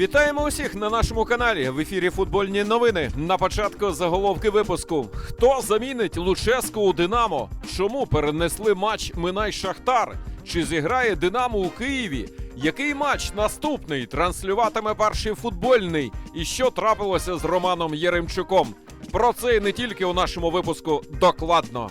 Вітаємо усіх на нашому каналі. В ефірі футбольні новини. На початку заголовки випуску. Хто замінить Луческу у Динамо? Чому перенесли матч Минай Шахтар? Чи зіграє Динамо у Києві? Який матч наступний транслюватиме перший футбольний? І що трапилося з Романом Єремчуком? Про це і не тільки у нашому випуску докладно.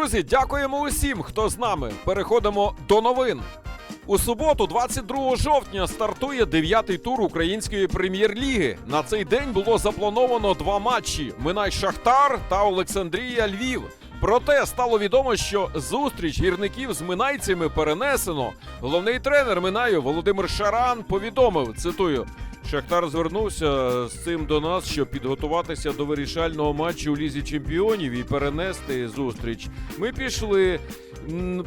Друзі, дякуємо усім, хто з нами. Переходимо до новин. У суботу, 22 жовтня, стартує дев'ятий тур української прем'єр-ліги. На цей день було заплановано два матчі: Минай Шахтар та Олександрія Львів. Проте стало відомо, що зустріч гірників з минайцями перенесено. Головний тренер Минаю Володимир Шаран повідомив: цитую. Шахтар звернувся з цим до нас, щоб підготуватися до вирішального матчу у лізі чемпіонів і перенести зустріч. Ми пішли,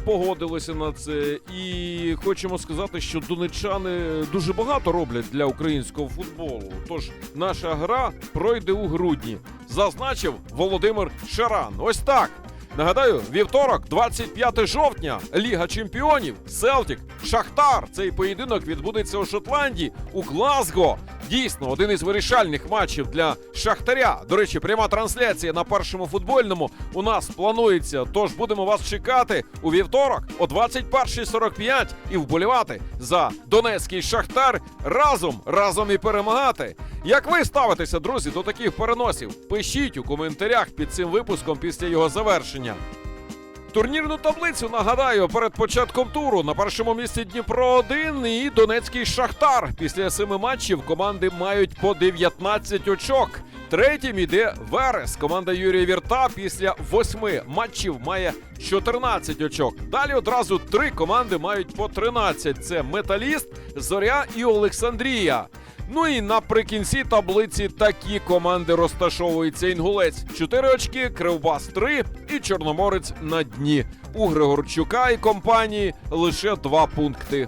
погодилися на це, і хочемо сказати, що донечани дуже багато роблять для українського футболу. Тож наша гра пройде у грудні, зазначив Володимир Шаран. Ось так. Нагадаю, вівторок, 25 жовтня, Ліга Чемпіонів, Селтік, Шахтар. Цей поєдинок відбудеться у Шотландії у Глазго. Дійсно, один із вирішальних матчів для Шахтаря. До речі, пряма трансляція на першому футбольному у нас планується. Тож будемо вас чекати у вівторок о 21.45 і вболівати за Донецький Шахтар разом, разом і перемагати. Як ви ставитеся, друзі, до таких переносів? Пишіть у коментарях під цим випуском після його завершення. Турнірну таблицю нагадаю перед початком туру на першому місці Дніпро 1 і Донецький Шахтар. Після семи матчів команди мають по 19 очок. Третім іде Верес. Команда Юрія Вірта після восьми матчів має 14 очок. Далі одразу три команди мають по 13. Це Металіст, Зоря і Олександрія. Ну і наприкінці таблиці такі команди розташовуються інгулець. 4 очки, Кривбас 3 і Чорноморець на дні. У Григорчука і компанії лише 2 пункти.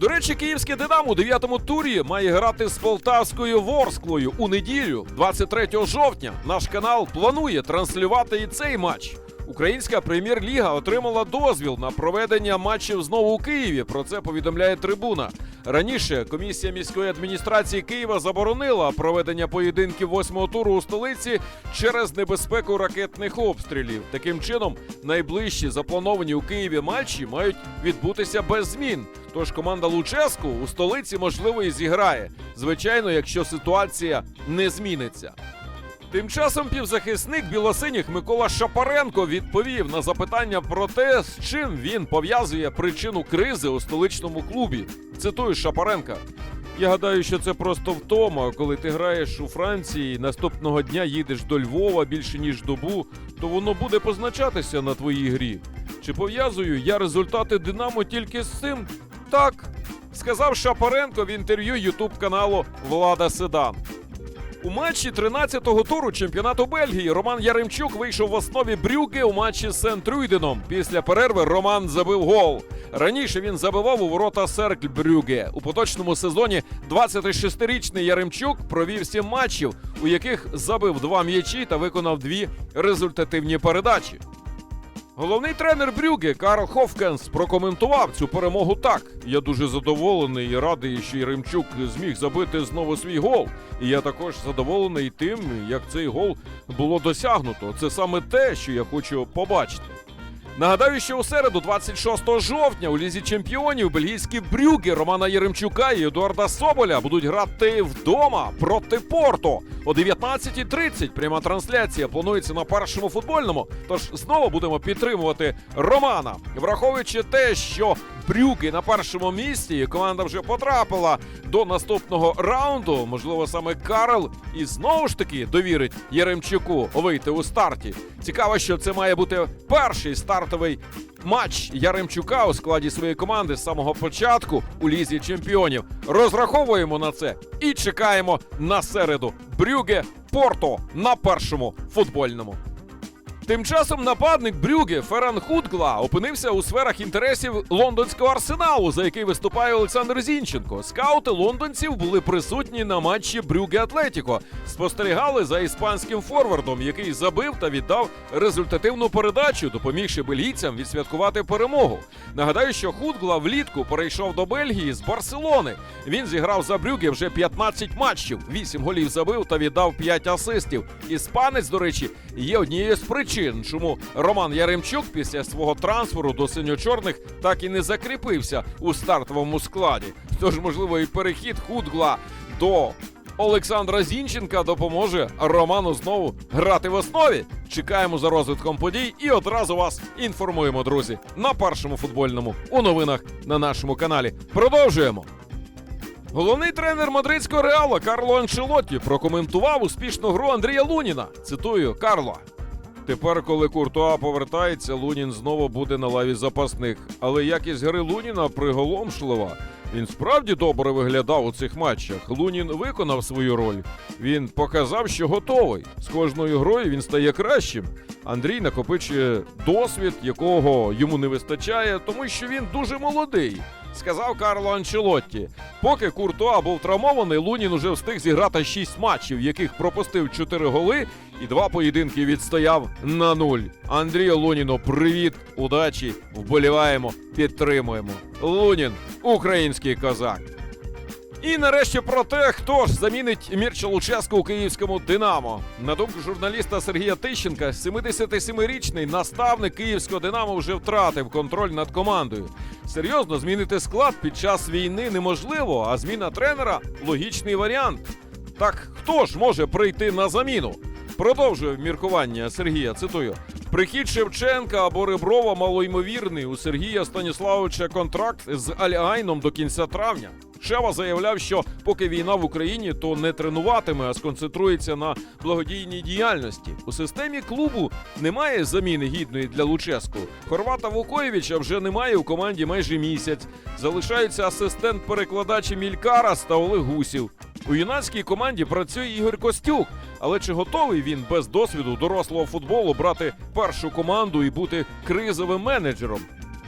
До речі, київське Динамо у дев'ятому турі має грати з полтавською Ворсклою у неділю, 23 жовтня. Наш канал планує транслювати і цей матч. Українська прем'єр-ліга отримала дозвіл на проведення матчів знову у Києві. Про це повідомляє трибуна. Раніше комісія міської адміністрації Києва заборонила проведення поєдинків восьмого туру у столиці через небезпеку ракетних обстрілів. Таким чином, найближчі заплановані у Києві матчі мають відбутися без змін. Тож команда Луческу у столиці можливо і зіграє. Звичайно, якщо ситуація не зміниться. Тим часом півзахисник білосиніх Микола Шапаренко відповів на запитання про те, з чим він пов'язує причину кризи у столичному клубі. Цитую Шапаренка. Я гадаю, що це просто втома. Коли ти граєш у Франції, наступного дня їдеш до Львова більше ніж добу, то воно буде позначатися на твоїй грі. Чи пов'язую я результати Динамо тільки з цим? Так, сказав Шапаренко в інтерв'ю Ютуб каналу Влада Седан. У матчі 13-го туру чемпіонату Бельгії Роман Яремчук вийшов в основі брюки у матчі з Сент-Рюйденом. Після перерви Роман забив гол. Раніше він забивав у ворота Серкль Брюге. У поточному сезоні 26-річний Яремчук провів сім матчів, у яких забив два м'ячі та виконав дві результативні передачі. Головний тренер Брюге Карл Хофкенс прокоментував цю перемогу так: я дуже задоволений і радий, що Римчук зміг забити знову свій гол. І я також задоволений тим, як цей гол було досягнуто. Це саме те, що я хочу побачити. Нагадаю, що у середу, 26 жовтня, у лізі чемпіонів бельгійські брюки Романа Єремчука і Едуарда Соболя будуть грати вдома проти Порту. О 19.30 пряма трансляція планується на першому футбольному. Тож знову будемо підтримувати Романа, враховуючи те, що Брюки на першому місці, команда вже потрапила до наступного раунду. Можливо, саме Карл і знову ж таки довірить Яремчуку вийти у старті. Цікаво, що це має бути перший стартовий матч Яремчука у складі своєї команди з самого початку у лізі чемпіонів. Розраховуємо на це і чекаємо на середу. Брюге Порто на першому футбольному. Тим часом нападник Брюге Феран Худгла опинився у сферах інтересів лондонського арсеналу, за який виступає Олександр Зінченко. Скаути лондонців були присутні на матчі Брюге Атлетіко. Спостерігали за іспанським форвардом, який забив та віддав результативну передачу, допомігши бельгійцям відсвяткувати перемогу. Нагадаю, що Худгла влітку перейшов до Бельгії з Барселони. Він зіграв за Брюге вже 15 матчів, 8 голів забив та віддав 5 асистів. Іспанець, до речі, є однією з причин, чому Роман Яремчук після свого трансферу до синьо-чорних так і не закріпився у стартовому складі. Тож, можливо, і перехід Худгла до Олександра Зінченка допоможе Роману знову грати в основі. Чекаємо за розвитком подій і одразу вас інформуємо, друзі, на першому футбольному у новинах на нашому каналі. Продовжуємо. Головний тренер мадридського реала Карло Анчелотті прокоментував успішну гру Андрія Луніна. Цитую Карло. Тепер, коли Куртуа повертається, Лунін знову буде на лаві запасних. Але якість гри Луніна приголомшлива. Він справді добре виглядав у цих матчах. Лунін виконав свою роль. Він показав, що готовий. З кожною грою він стає кращим. Андрій накопичує досвід, якого йому не вистачає, тому що він дуже молодий. Сказав Карло Анчелотті. Поки Куртуа був травмований, Лунін уже встиг зіграти 6 матчів, яких пропустив 4 голи і два поєдинки відстояв на нуль. Андрію Луніну, привіт, удачі, вболіваємо, підтримуємо. Лунін, український козак. І нарешті про те, хто ж замінить Мірча Луческу у київському Динамо. На думку журналіста Сергія Тищенка, 77-річний наставник київського Динамо вже втратив контроль над командою. Серйозно змінити склад під час війни неможливо, а зміна тренера логічний варіант. Так хто ж може прийти на заміну? Продовжує міркування Сергія. Цитую: прихід Шевченка або Реброва малоймовірний. У Сергія Станіславовича контракт з Альайном до кінця травня. Шева заявляв, що поки війна в Україні, то не тренуватиме, а сконцентрується на благодійній діяльності. У системі клубу немає заміни гідної для Луческу. Хорвата Вукоєвича вже немає у команді майже місяць. Залишаються асистент-перекладач Еміль Карас та Олег Гусів. У юнацькій команді працює Ігор Костюк. Але чи готовий він без досвіду дорослого футболу брати першу команду і бути кризовим менеджером?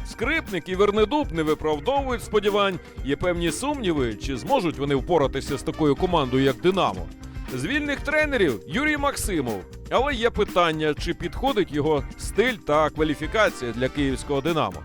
Скрипник і Вернедуб не виправдовують сподівань. Є певні сумніви, чи зможуть вони впоратися з такою командою, як Динамо. З вільних тренерів Юрій Максимов. Але є питання, чи підходить його стиль та кваліфікація для київського Динамо.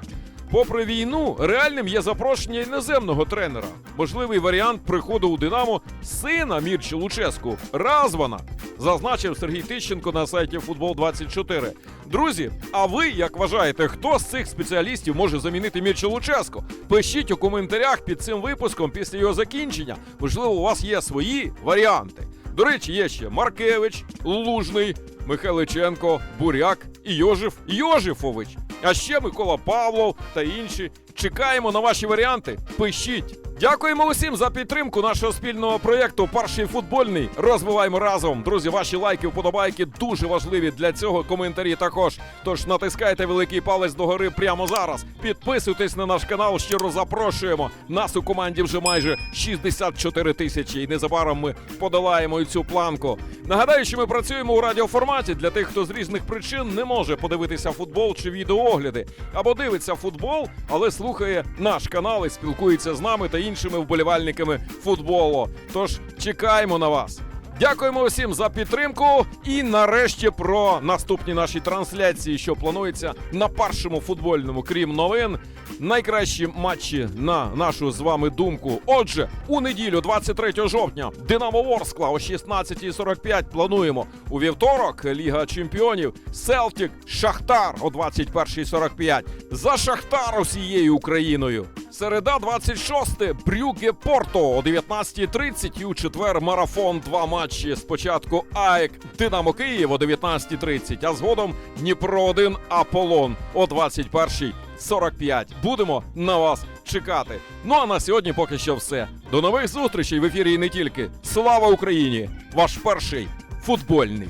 Попри війну, реальним є запрошення іноземного тренера. Можливий варіант приходу у Динамо сина Мірчі Луческу Развана, зазначив Сергій Тищенко на сайті Футбол 24 Друзі, а ви як вважаєте, хто з цих спеціалістів може замінити Мірчі Луческу? Пишіть у коментарях під цим випуском після його закінчення. Можливо, у вас є свої варіанти. До речі, є ще Маркевич, Лужний, Михайличенко, Буряк і Йожиф Йожифович. А ще Микола Павлов та інші. Чекаємо на ваші варіанти. Пишіть. Дякуємо усім за підтримку нашого спільного проєкту Перший футбольний. Розвиваємо разом. Друзі, ваші лайки, вподобайки дуже важливі для цього. Коментарі також. Тож натискайте великий палець догори прямо зараз. Підписуйтесь на наш канал. Щиро запрошуємо. Нас у команді вже майже 64 тисячі. І незабаром ми подолаємо і цю планку. Нагадаю, що ми працюємо у радіоформаті для тих, хто з різних причин не може подивитися футбол чи відеоогляди, або дивиться футбол, але слухає наш канал і спілкується з нами та іншими вболівальниками футболу. Тож чекаємо на вас. Дякуємо усім за підтримку. І нарешті про наступні наші трансляції, що планується на першому футбольному, крім новин. Найкращі матчі на нашу з вами думку. Отже, у неділю, 23 жовтня, Динамо Ворскла о 16.45 плануємо. У вівторок Ліга Чемпіонів, Селтік, Шахтар о 21.45. За Шахтар усією Україною. Середа 26 Брюге Порто о 19.30 і у четвер марафон. Два матчі. Спочатку АЕК Динамо Київ о 19.30, а згодом Дніпро 1 Аполлон о 21.45. Будемо на вас чекати. Ну а на сьогодні поки що все. До нових зустрічей в ефірі і не тільки. Слава Україні! Ваш перший футбольний